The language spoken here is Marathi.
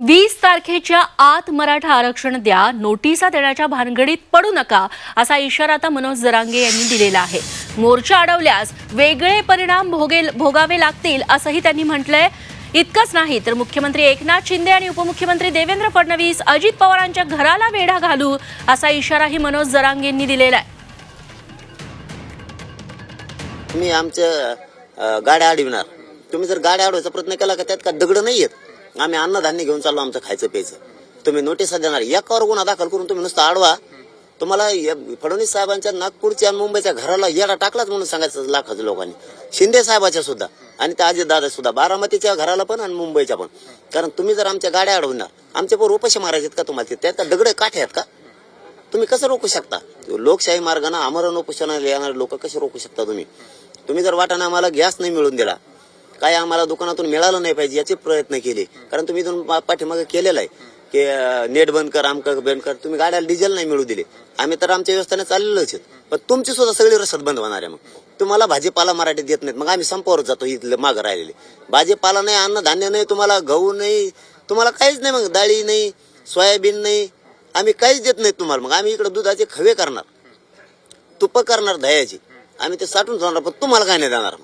वीस तारखेच्या आत मराठा आरक्षण द्या नोटिसा देण्याच्या भानगडीत पडू नका असा इशारा आता मनोज जरांगे यांनी दिलेला आहे. मोर्चा अडवल्यास वेगळे परिणाम भोगेल भोगावे लागतील असंही त्यांनी म्हटलंय. इतकंच नाही तर मुख्यमंत्री एकनाथ शिंदे आणि उपमुख्यमंत्री देवेंद्र फडणवीस अजित पवारांच्या घराला वेढा घालू असा इशाराही मनोज जरांगेंनी दिलेला आहे. मी आमच्या गाड्या अडविणार. तुम्ही जर गाड्या अडवायचा प्रयत्न केला का त्यात का दगड नाही येत आम्ही अन्नधान्य घेऊन चाललो आमचं खायचं प्यायचं. तुम्ही नोटिसा देणार. एकावर गुन्हा दाखल करून तुम्ही नुसतं आडवा. तुम्हाला फडणवीस साहेबांच्या नागपूरच्या आणि मुंबईच्या घराला येडा टाकलाच म्हणून सांगायचं लाखाच लोकांनी. शिंदे साहेबाच्या सुद्धा आणि त्या अजितदादा सुद्धा. बारामतीच्या घराला पण आणि मुंबईच्या पण. कारण तुम्ही जर आमच्या गाड्या अडवणार आमच्या पण उपाशी मारायचे का तुम्हाला? ते? त्यात दगड काठे आहेत का? तुम्ही कसं रोखू शकता? लोकशाही मार्गाने आमरण उपोषणाला येणारे लोक कसे रोखू शकता तुम्ही? तुम्ही जर वाटाणा आम्हाला गॅस नाही मिळून दिला काय आम्हाला दुकानातून मिळालं नाही पाहिजे याचे प्रयत्न केले. कारण तुम्ही इथून पाठीमागे केलेला आहे. की नेट बंद कर आमक बंद कर. तुम्ही गाड्याला डिझेल नाही मिळू दिले. आम्ही तर आमच्या व्यवस्थेने चाललेलोच आहेत. पण तुमची सुद्धा सगळी रसद बंद होणार आहे मग. तुम्हाला भाजीपाला मराठी देत नाहीत. मग आम्ही संपावर जातो इथले मागं राहिलेले. भाजीपाला नाही अन्नधान्य नाही तुम्हाला गहू नाही तुम्हाला काहीच नाही मग. डाळी नाही सोयाबीन नाही. आम्ही काहीच देत नाही तुम्हाला मग. आम्ही इकडे दुधाचे खवे करणार. तुप करणार दह्याची. आम्ही ते साठून जाणार पण तुम्हाला काय नाही देणार